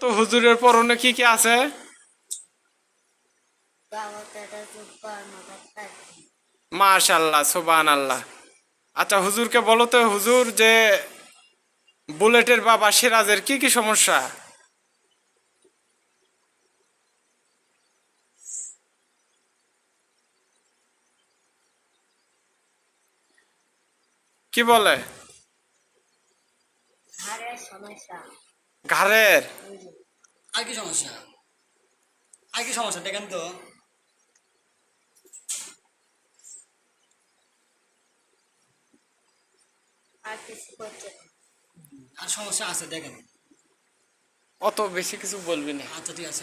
তো হুজুরের পরনে কি কি আছে? মাশাল্লাহ সোবান আল্লাহ আচ্ছা হুজুরকে বলো তো, হুজুর যে বুলেটের বাবা সিরাজের কি কি সমস্যা? কি বলে? সমস্যা। ঘাড়ের। আর কি সমস্যা? আর কি সমস্যা? দেখেন তো। আর সমস্যা আছে দেখেন। অত বেশি কিছু বলবি না। আচ্ছা ঠিক আছে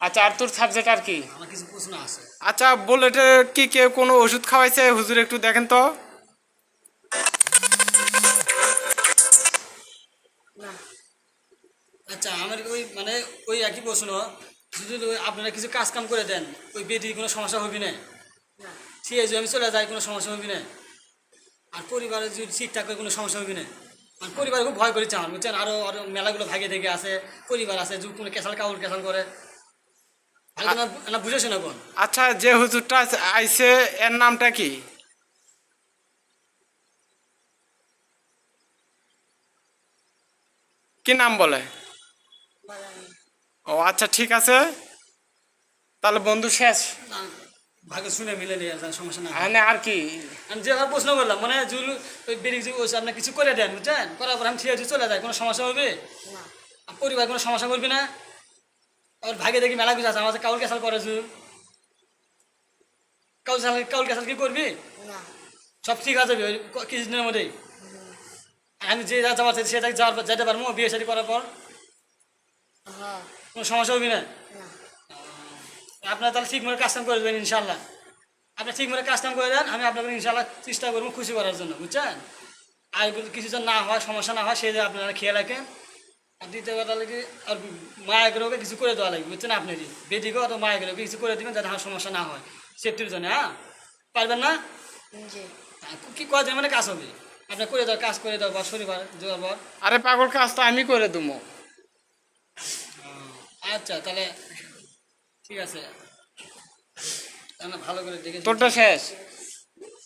আচ্ছা আর তোর সাবজেক্ট আর কি? আমার কিছু প্রশ্ন আছে। আচ্ছা বুলেটের কি কেউ কোনো ওষুধ খাওয়াইছে? হুজুর একটু দেখেন তো। আচ্ছা আমার ওই মানে ওই একই প্রশ্ন। যদি আপনারা কিছু কাজ কাম করে দেন ওই বেদির কোনো সমস্যা হবে না? ঠিক আছে আমি চলে যাই কোনো সমস্যা হবে না? আর পরিবারে যদি ঠিকঠাক করে কোনো সমস্যা হবে না? আর পরিবার খুব ভয় করেছে আমার বুঝছেন? আরও আরও মেলাগুলো ভাগে থেকে আছে পরিবার আছে যদি কোনো কেসাল কাউল কেসাল করে। ভালো করে না- না বুঝেছে না কোন? আচ্ছা যে হুজুরটা আইছে এর নামটা কি? কি নাম বলে? ও আচ্ছা ঠিক আছে। তাহলে বন্ধু শেষ। ভাগে শুনে মিলে নিয়ে যান সমস্যা না এখানে আর কি? আমি যে প্রশ্ন করলাম মানে জুল ওই বেরিয়ে যে ওই আপনার কিছু করে দেন বুঝছেন? করার পর আমি ঠিক আছে চলে যাই কোনো সমস্যা হবে? পরিবার কোনো সমস্যা করবি না? আবার ভাগে দেখি মেলা কিছু আছে আমার কাউল ক্যাসাল করে জুল কাউল ক্যাসাল কাউল ক্যাসাল কি করবি? না। সব ঠিক আছে কিছুদিনের মধ্যেই। আমি যে যা যাওয়ার সেটা যাওয়ার পর যেতে পারব বিয়ে শাড়ি করার পর। হ্যাঁ কোনো সমস্যা হবে না? না। আপনারা তাহলে ঠিক মতো কাজ করে দেবেন ইনশাল্লাহ আপনি ঠিক মতো কাজ করে দেন আমি আপনাকে ইনশাল্লাহ চেষ্টা করব খুশি করার জন্য বুঝছেন? আর কিছু যেন না হয় সমস্যা না হয় সেই যে আপনারা খেয়ে রাখেন। আর দ্বিতীয় কথা লাগে আর মায়াগুলোকে কিছু করে দেওয়া লাগবে বুঝছেন আপনি বেদিকেও অত মায়াগুলোকে কিছু করে দেবেন যাতে আমার সমস্যা না হয় সেফটির জন্য হ্যাঁ? পারবেন না? কি কয়দিন মানে কাজ হবে? আপনার করে দেওয়া কাজ করে দেওয়া বা শনিবার দেওয়ার আরে পাগল কাজ তো আমি করে দেবো। আচ্ছা তাহলে ঠিক আছে। ভালো করে দেখে তোরটা শেষ?